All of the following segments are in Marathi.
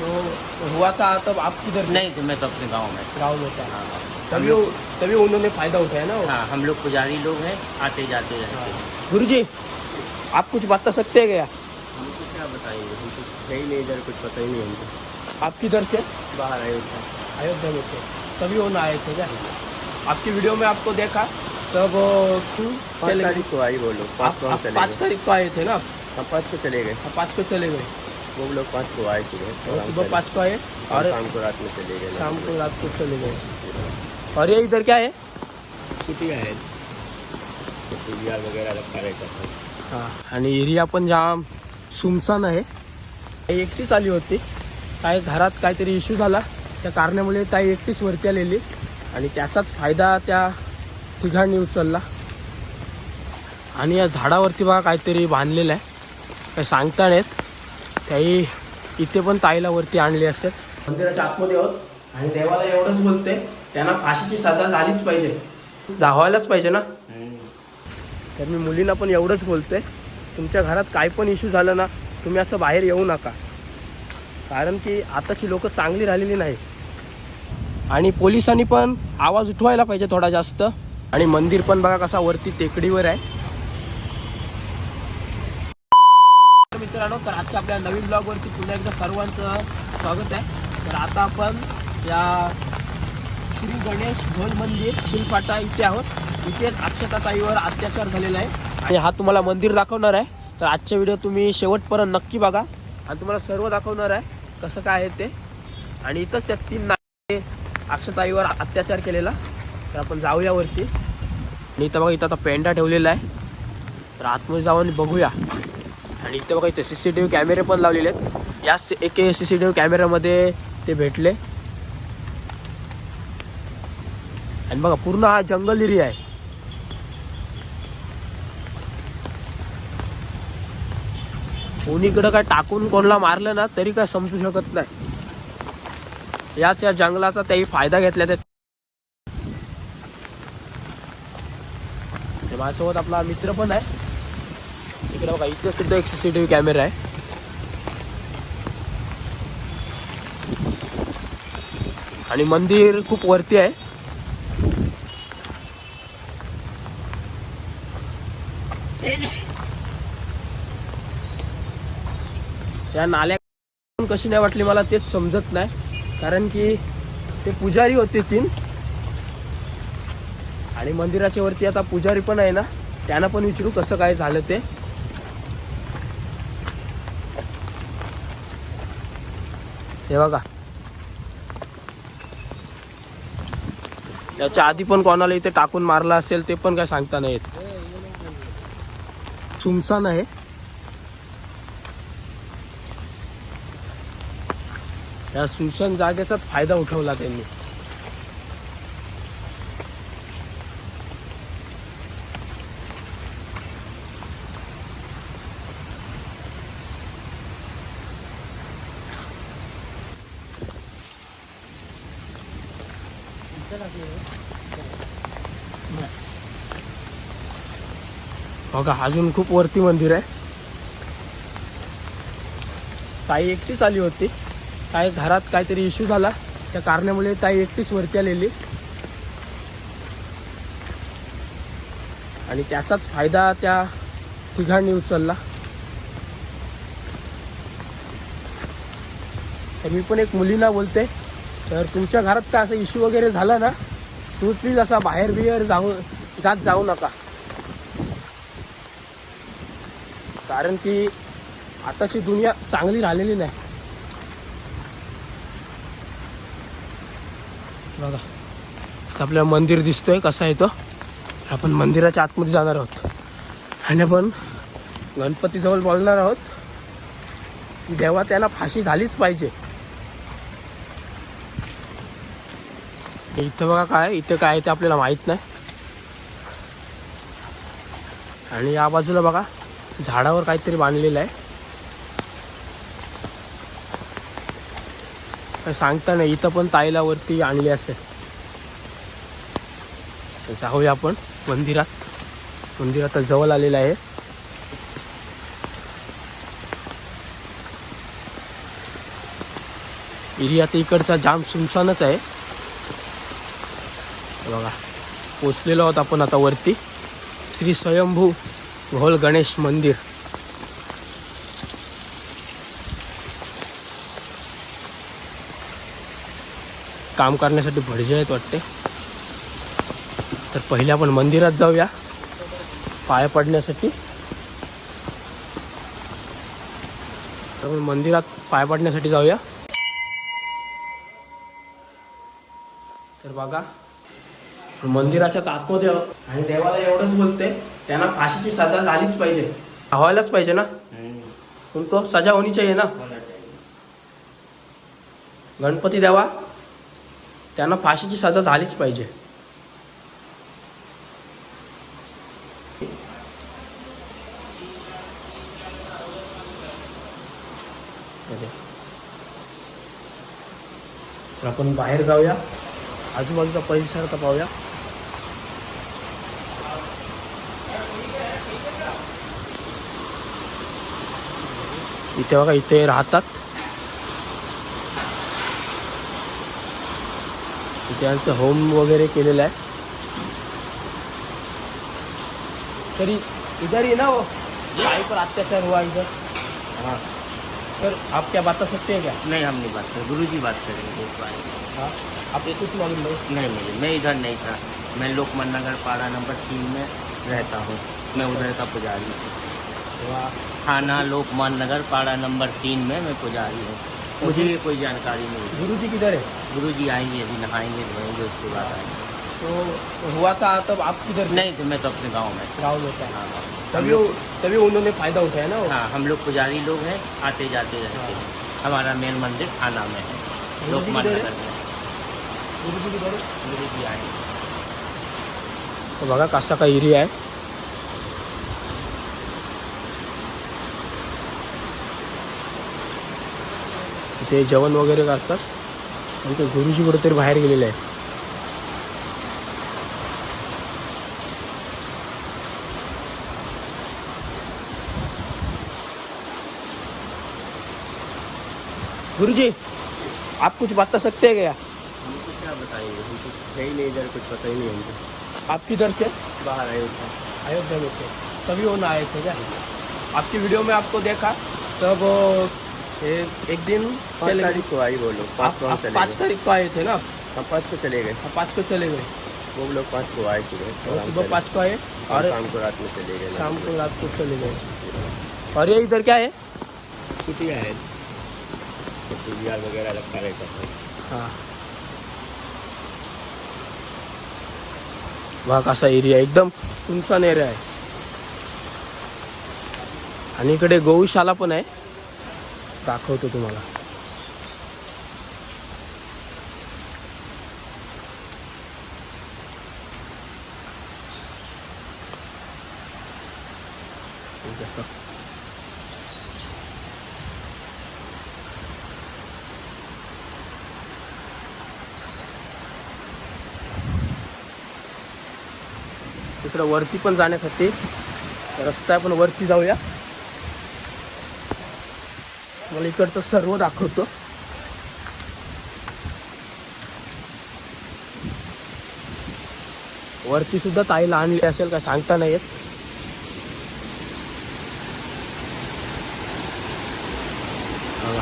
तो हुआ था तब आप किधर नहीं तो मैं तो अपने गाँव में। गाँव में था हाँ। हाँ। तभी वो- तभी उन्होंने फ़ायदा उठाया ना हाँ हम लोग पुजारी लोग हैं आते जाते रहते हैं। गुरु जी आप कुछ बता सकते हैं क्या? हमको क्या बताएँगे हमको है नहीं इधर कुछ पता ही नहीं हमको। आप किधर थे? बाहर आए थे अयोध्या में थे। तभी वो ना आए थे क्या? आपकी वीडियो में आपको देखा तब क्यों पाँच तारीख को आई बोलो पाँच तारीख को आए थे ना? आप हम पाँच को चले गए। आप पाँच को चले गए। वो लोग पाँच को आए सुबह सुबह पाँच को आए और शाम को रात में चले गए शाम को रात को चले गए। और ये इधर क्या है? कुटिया है। पुलिया वगैरह रखा रहता था। हां। आणि एरिया पण जाम सुमसान आहे. एकटीच आली होती. काय घरात काहीतरी इश्यू झाला. त्या कारणामुळे ताई एकटीच वरती आलेली. आणि त्याचाच फायदा त्या तिघांनी उचलला. आणि या झाडावरती बघा काहीतरी बांधलेलं आहे. काय सांगता नाहीत त्याही इथे पण ताईला वरती आणली असेल मंदिराच्या आतमध्ये आहोत. आणि देवाला एवढंच बोलते त्यांना फाशीची सजा झालीच पाहिजे. जावायलाच पाहिजे ना? तर मी मुलींना पण एवढंच बोलतोय तुमच्या घरात काय पण इश्यू झालं ना तुम्ही असं बाहेर येऊ नका. कारण की आताची लोक चांगली राहिलेली नाही आणि पोलिसांनी पण आवाज उठवायला पाहिजे थोडा जास्त. आणि मंदिर पण बघा कसा वरती टेकडीवर आहे तर तुमच्या आपल्या नवीन ब्लॉगवरती पुन्हा एकदा सर्वांचं स्वागत आहे. तर आता आपण या श्री गणेश ढोल मंदिर शिलपाटा इथे आहोत. इथेच अक्षताताईवर अत्याचार झालेला आहे. आणि हा तुम्हाला मंदिर दाखवणार आहे. तर आजच्या व्हिडिओ तुम्ही शेवटपर्यंत नक्की बघा. आणि तुम्हाला सर्व दाखवणार आहे कसं काय आहे ते. आणि इथंच त्या तीन नाते अक्षताईवर अत्याचार केलेला. तर आपण जाऊया वरती. आणि इथं बघा इथं आता पेंडा ठेवलेला आहे. तर आतमध्ये जाऊन बघूया. आणि इथे बघा इथे सी सी टी व्ही कॅमेरे पण लावलेले आहेत. या एक सी सी टी व्ही कॅमेऱ्यामध्ये ते भेटले. आणि बघा पूर्ण हा जंगल एरिया आहे. कोणीकडं काय टाकून कोणाला मारलं ना तरी काय समजू शकत नाही. याच या जंगलाचा त्याही फायदा घेतला त्या माझ्यासोबत आपला मित्र पण आहे. इकडे बघा इथे सुद्धा एक सीसीटीव्ही कॅमेरा आहे. आणि मंदिर खूप वरती आहे. त्या नाल्या कशी नाही वाटली मला तेच समजत नाही कारण की ते पुजारी होते तीन. आणि मंदिराच्या वरती आता पुजारी पण आहे ना त्यांना पण विचारू कसं काय झालं ते. हे बघा. याच्या आधी पण कोणाला इथे टाकून मारला असेल ते पण काय सांगता नाही येत सुमसान आहे. या सुमसान जागेचाच फायदा उठवला त्यांनी. बघा अजून खूप वरती मंदिर आहे. ताई एकटीच आली होती. ताई घरात काहीतरी इश्यू झाला. त्या कारणामुळे ताई एकटीच वरती आलेली. आणि त्याचाच फायदा त्या तिघांनी उचलला. तर मी पण एक मुलींना बोलते. तर तुमच्या घरात काय असा इश्यू वगैरे झाला ना तुम्ही प्लीज असा बाहेर बिहेर जाऊ जात जाऊ नका. कारण की आताची दुनिया चांगली राहिलेली नाही. बघा आता आपल्याला मंदिर दिसतोय कसं आहे तो. आपण मंदिराच्या आतमध्ये जाणार आहोत. आणि आपण गणपतीजवळ बोलणार आहोत की देवा त्यांना फाशी झालीच पाहिजे. इथं बघा काय इथं काय ते आपल्याला माहीत नाही. आणि या बाजूला बघा झाडावर काहीतरी बांधलेलं आहे. सांगता नाही इथं पण ताईलावरती आणली असेल. तर जाऊया आपण मंदिरात. मंदिरात जवळ आलेलं आहे. एरिया तर इकडचा जाम सुनसानच आहे. बघा. पोचलेलो आहोत आपण आता वरती. श्री स्वयंभू घोल गणेश मंदिर. काम करण्यासाठी भडजे आहेत वाटते. तर पहिले आपण मंदिरात जाऊया. पाया पडण्यासाठी. तर आपण मंदिरात पाय पडण्यासाठी जाऊया. तर बघा. मंदिराच्या आतमध्ये आणि देवाला एवढंच बोलते त्यांना फाशीची सजा झालीच पाहिजे. व्हायलाच पाहिजे ना? उनको सजा होनी चाहिए ना? गणपती देवा त्यांना फाशीची सजा झालीच पाहिजे. तर आपण बाहेर जाऊया. आजूबाजूचा परिसर आता इथे बघा इथे राहतात. इथे यांचं होम वगैरे केलेलं आहे. तरी इधर ही ना वो भाई पर अत्याचार हुआ इधर हाँ. सर आप क्या बता सकते हैं क्या नहीं हम नहीं बात करें गुरु जी बात करेंगे इस बारे में हाँ. आपको कुछ मालूम नहीं नहीं मुझे मैं इधर नहीं था मैं लोकमान नगर पाड़ा नंबर तीन में रहता हूँ. मैं उधर का पुजारी हूँ. थाना लोकमान नगर पाड़ा नंबर तीन में मैं पुजारी हूँ। मुझे ये कोई जानकारी नहीं गुरु जी किधर है? गुरु जी आएँगे अभी नहाएँगे धोएँगे उसके बाद आएँगे। तो हुआ था तब आप किधर नहीं तो मैं तो अपने गाँव में। गाँव में था। हाँ हाँ। तभी तभी उन्होंने फ़ायदा उठाया ना हाँ हम लोग पुजारी लोग हैं आते जाते रहते हैं। हमारा मेन मंदिर थाना में है। लोकमान नगर में। गुरु जी किधर गुरु जी आएँगे। तो बघा कसा का एरिया आहे इथे जेवण वगैरे करतात. आणि ते गुरुजी कुठेतरी बाहेर गेलेले आहे गुरुजी, आप कुछ बता सकते हैं क्या? हमको क्या बताएँगे हमको है ही नहीं इधर कुछ पता ही नहीं हमको आप किधर से बाहर आए थे? अयोध्या में थे। तभी वो ना आए थे क्या? आपकी वीडियो में आपको देखा, तब ए- एक दिन पाँच तारीख को आई वो लोग पाँच हम तारीख को आए थे ना? हम पाँच को चले गए। आप पाँच को चले गए? वो लोग पाँच को आए सुबह सुबह पाँच को आए और और शाम को रात में चले गए। शाम को रात को चले गए। और ये इधर क्या है? कुटिया है। कुटिया वगैरह रखा रहता है। हाँ। वहा कसा एरिया एकदम सुनसान एरिया आहे आणि इकडे गौशाला पण आहे। दाखवतो तुम्हाला. तिकडं वरती पण जाण्यासाठी रस्ता आहे पण वरती जाऊया. तुम्हाला इकडचं सर्व दाखवतो. वरती सुद्धा ताईला आणली असेल का सांगता नाही येत. बघा.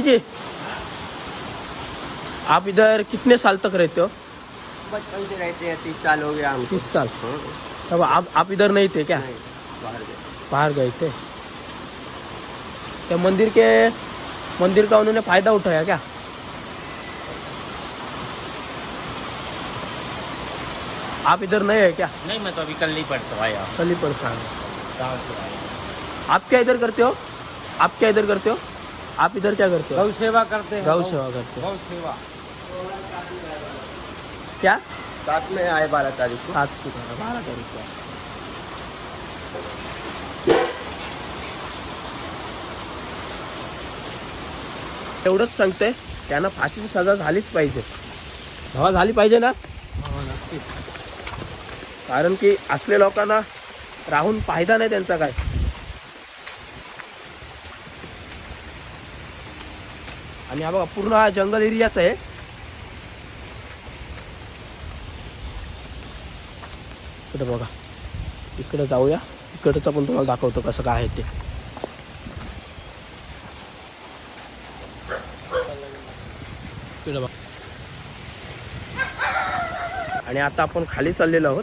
जी आप इधर कितने साल तक रहते हो? बचपन से रहते हैं तीस साल हो गया हमको। तीस साल? हाँ, तब आप आप इधर नहीं थे क्या? नहीं, बाहर गए। बाहर गए थे। क्या मंदिर के मंदिर का उन्होंने फ़ायदा उठाया क्या? आप इधर नहीं है क्या? नहीं मैं तो अभी कल नहीं पढ़ता आया कल ही परेशान आया आप क्या इधर करते हो? आप क्या इधर करते हो? आप इधर क्या करते हो? गौ सेवा करते हैं गौ सेवा करते हो। गौ सेवा। क्या? साथ में आए बारह तारीख को। सात की बारह बारह तारीख को। एवढंच सांगते त्यांना फाशीची सजा झालीच पाहिजे. हवा झाली पाहिजे ना? कारण की असल्या लोकांना राहून फायदा नाही त्यांचा काय. आणि हा बघा पूर्ण हा जंगल एरियाच आहे. इकडे बघा. इकडं जाऊया. इकडचं पण तुम्हाला दाखवतो कसं काय आहे ते. बघा. आणि आता आपण खाली चाललेलो आहोत.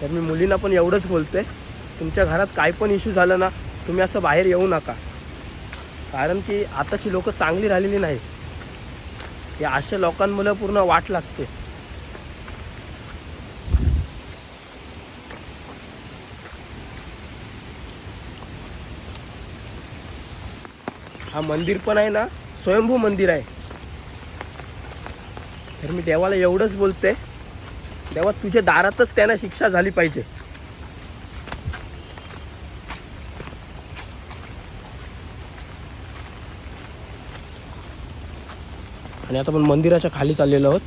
तर मी मुलींना पण एवढंच बोलतोय. तुमच्या घरात काय पण इश्यू झालं ना तुम्ही असं बाहेर येऊ नका. कारण की आताची लोक चांगली राहिलेली नाही या अशा लोकांमुळे पूर्ण वाट लागते. हा मंदिर पण आहे ना स्वयंभू मंदिर आहे. तर मी देवाला एवढंच बोलते. देवा तुझ्या दारातच त्यांना शिक्षा झाली पाहिजे. आणि आता आपण मंदिराच्या खाली चाललेलो आहोत.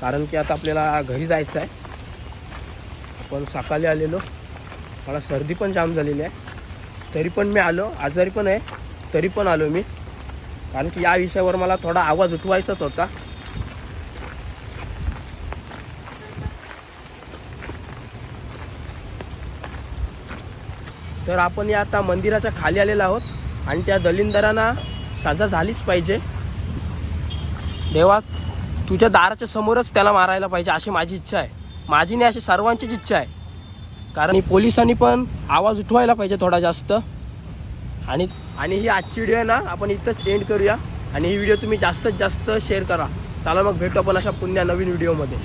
कारण की आता आपल्याला घरी जायचं आहे. आपण सकाळी आलेलो. मला सर्दी पण जाम झालेली आहे. तरी पण मी आलो. आजारी पण आहे. तरी पण आलो मी. कारण की या विषयावर मला थोडा आवाज उठवायचाच होता. तर आपण या आता मंदिराच्या खाली आलेलो आहोत. आणि त्या दलिंदरांना साजा झालीच पाहिजे. देवा तुझ्या दाराच्या समोरच त्याला मारायला पाहिजे अशी माझी इच्छा आहे. माझी नाही अशी सर्वांचीच इच्छा आहे. कारण ही पोलिसांनी पण आवाज उठवायला पाहिजे थोडा जास्त. आणि आणि ही आजची व्हिडिओ आहे ना आपण इथंच एंड करूया. आणि ही व्हिडिओ तुम्ही जास्तीत जास्त शेअर करा. चला मग भेटू आपण अशा पुन्हा नवीन व्हिडिओमध्ये